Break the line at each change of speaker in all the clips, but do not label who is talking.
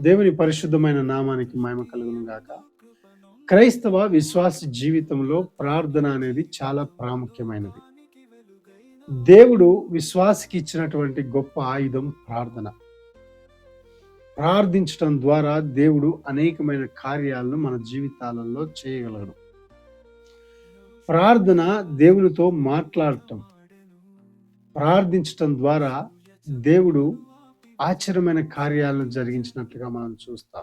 దేవుని పరిశుద్ధమైన నామానికి మహిమ కలుగును గాక. క్రైస్తవ విశ్వాస జీవితంలో ప్రార్థన అనేది చాలా ప్రాముఖ్యమైనది. దేవుడు విశ్వాసికి ఇచ్చినటువంటి గొప్ప ఆయుధం ప్రార్థన. ప్రార్థించటం ద్వారా దేవుడు అనేకమైన కార్యాలను మన జీవితాలలో చేయగలడు. ప్రార్థన దేవునితో మాట్లాడటం. ప్రార్థించటం ద్వారా దేవుడు ఆశ్చర్యమైన కార్యాలను జరిగించినట్లుగా మనం చూస్తాం.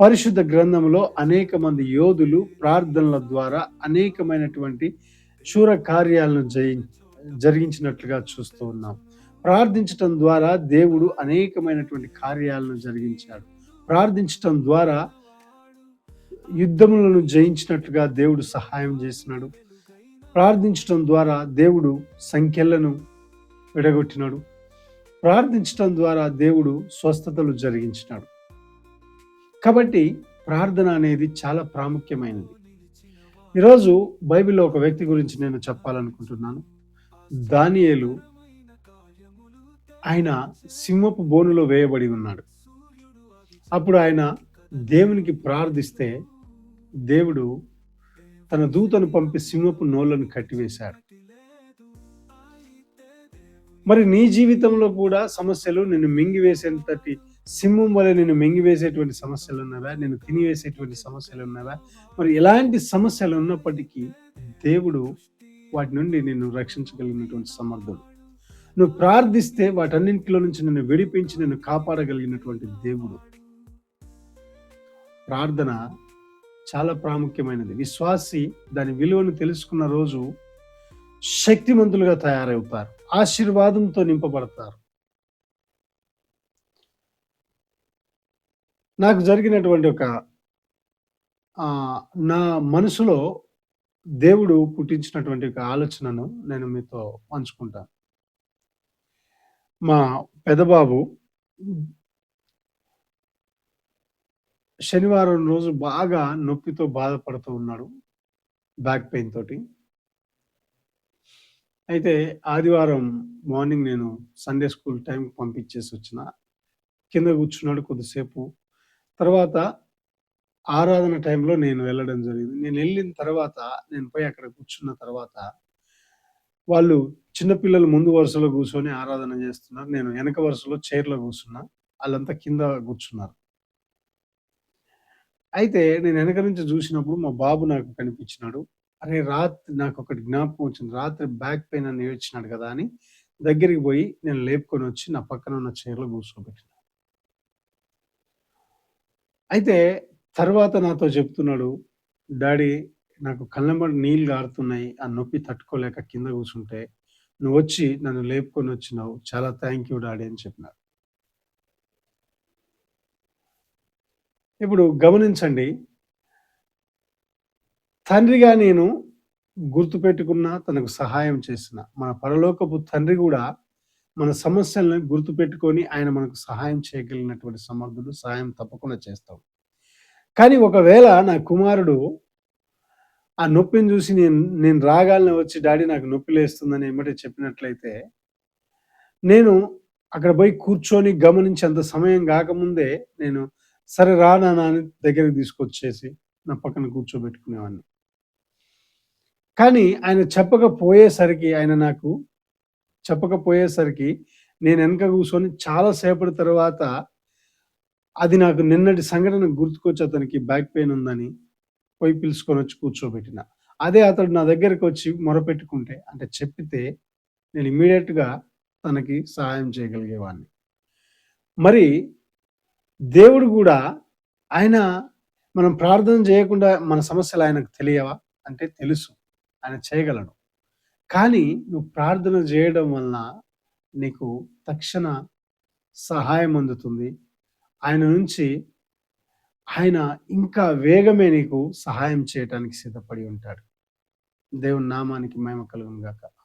పరిశుద్ధ గ్రంథంలో అనేక మంది యోధులు ప్రార్థనల ద్వారా అనేకమైనటువంటి శూర కార్యాలను జయి జరిగించినట్లుగా చూస్తూ ఉన్నాం. ప్రార్థించటం ద్వారా దేవుడు అనేకమైనటువంటి కార్యాలను జరిగించాడు. ప్రార్థించటం ద్వారా యుద్ధములను జయించినట్లుగా దేవుడు సహాయం చేసినాడు. ప్రార్థించటం ద్వారా దేవుడు సంఖ్యలను విడగొట్టినాడు. ప్రార్థించటం ద్వారా దేవుడు స్వస్థతలు జరిగించినాడు. కాబట్టి ప్రార్థన అనేది చాలా ప్రాముఖ్యమైనది. ఈరోజు బైబిల్లో ఒక వ్యక్తి గురించి నేను చెప్పాలనుకుంటున్నాను. దానియేలు ఆయన సింహపు బోనులో వేయబడి ఉన్నాడు. అప్పుడు ఆయన దేవునికి ప్రార్థిస్తే దేవుడు తన దూతను పంపి సింహపు నోళ్ళను కట్టివేశాడు. మరి నీ జీవితంలో కూడా సమస్యలు నిన్ను మింగివేసేంతటి సింహం వల్ల నిన్ను మింగివేసేటువంటి సమస్యలు ఉన్నావా? నేను తినివేసేటువంటి సమస్యలు ఉన్నావా? మరి ఎలాంటి సమస్యలు ఉన్నప్పటికీ దేవుడు వాటి నుండి నిన్ను రక్షించగలిగినటువంటి సమర్థుడు. నువ్వు ప్రార్థిస్తే వాటన్నింటిలో నుంచి నిన్ను విడిపించి నిన్ను కాపాడగలిగినటువంటి దేవుడు. ప్రార్థన చాలా ప్రాముఖ్యమైనది. విశ్వాసి దాని విలువను తెలుసుకున్న రోజు శక్తిమంతులుగా తయారవుతారు. ఆశీర్వాదంతో నింపబడతారు. నాకు జరిగినటువంటి ఒక నా మనసులో దేవుడు పుట్టించినటువంటి ఒక ఆలోచనను నేను మీతో పంచుకుంటాను. మా పెదబాబు శనివారం రోజు బాగా నొప్పితో బాధపడుతూ ఉన్నాడు బ్యాక్ పెయిన్ తోటి. అయితే ఆదివారం మార్నింగ్ నేను సండే స్కూల్ టైంకి పంపించేసి వచ్చిన. కింద కూర్చున్నాడు కొద్దిసేపు. తర్వాత ఆరాధన టైంలో నేను వెళ్ళడం జరిగింది. నేను వెళ్ళిన తర్వాత నేను పోయి అక్కడ కూర్చున్న తర్వాత వాళ్ళు చిన్నపిల్లలు ముందు వరుసలో కూర్చొని ఆరాధన చేస్తున్నారు. నేను వెనక వరుసలో చైర్లో కూర్చున్నా. వాళ్ళంతా కింద కూర్చున్నారు. అయితే నేను వెనక నుంచి చూసినప్పుడు మా బాబు నాకు కనిపించినాడు. అరే రాత్రి నాకు ఒకటి జ్ఞాపకం వచ్చింది. రాత్రి బ్యాక్ పెయిన్ అని ఏడ్చినాడు కదా అని దగ్గరికి పోయి నేను లేపుకొని వచ్చి నా పక్కన ఉన్న చైర్లో కూర్చోబెట్టిన. అయితే తర్వాత నాతో చెప్తున్నాడు డాడీ నాకు కళ్ళంబడి నీళ్ళు గారుతున్నాయి ఆ నొప్పి తట్టుకోలేక కింద కూర్చుంటే నువ్వు వచ్చి నన్ను లేపుకొని వచ్చినావు చాలా థ్యాంక్ యూ డాడీ అని చెప్పినాడు. ఇప్పుడు గమనించండి తండ్రిగా నేను గుర్తుపెట్టుకున్న తనకు సహాయం చేసిన మన పరలోకపు తండ్రి కూడా మన సమస్యలను గుర్తుపెట్టుకొని ఆయన మనకు సహాయం చేయగలిగినటువంటి సమర్థుడు సహాయం తప్పకుండా చేస్తాం కానీ ఒకవేళ నా కుమారుడు ఆ నొప్పిని చూసి నేను నేను రాగాలని వచ్చి డాడీ నాకు నొప్పి లేస్తుందని ఏమిటో చెప్పినట్లయితే నేను అక్కడ పోయి కూర్చొని గమనించి అంత సమయం కాకముందే నేను సరే రా నాన్న అని దగ్గరికి తీసుకొచ్చేసి నా పక్కన కూర్చోబెట్టుకునేవాడిని. కానీ ఆయన చెప్పకపోయేసరికి ఆయన నాకు చెప్పకపోయేసరికి నేను వెనక కూర్చొని చాలా సేపటి తర్వాత అది నాకు నిన్నటి సంఘటన గుర్తుకొచ్చి అతనికి బ్యాక్ పెయిన్ ఉందని పోయి పిలుచుకొని వచ్చి కూర్చోబెట్టిన. అదే అతడు నా దగ్గరకు వచ్చి మొరపెట్టుకుంటే అంటే చెప్పితే నేను ఇమీడియట్గా తనకి సహాయం చేయగలిగేవాడిని మరి దేవుడు కూడా ఆయన మనం ప్రార్థన చేయకుండా మన సమస్యలు ఆయనకు తెలియవా? అంటే తెలుసు. ఆయన చేయగలడు కానీ నువ్వు ప్రార్థన చేయడం వలన నీకు తక్షణ సహాయం అందుతుంది. ఆయన నుంచి ఆయన ఇంకా వేగమే నీకు సహాయం చేయటానికి సిద్ధపడి ఉంటాడు. దేవుని నామానికి మహిమ కలుగును గాక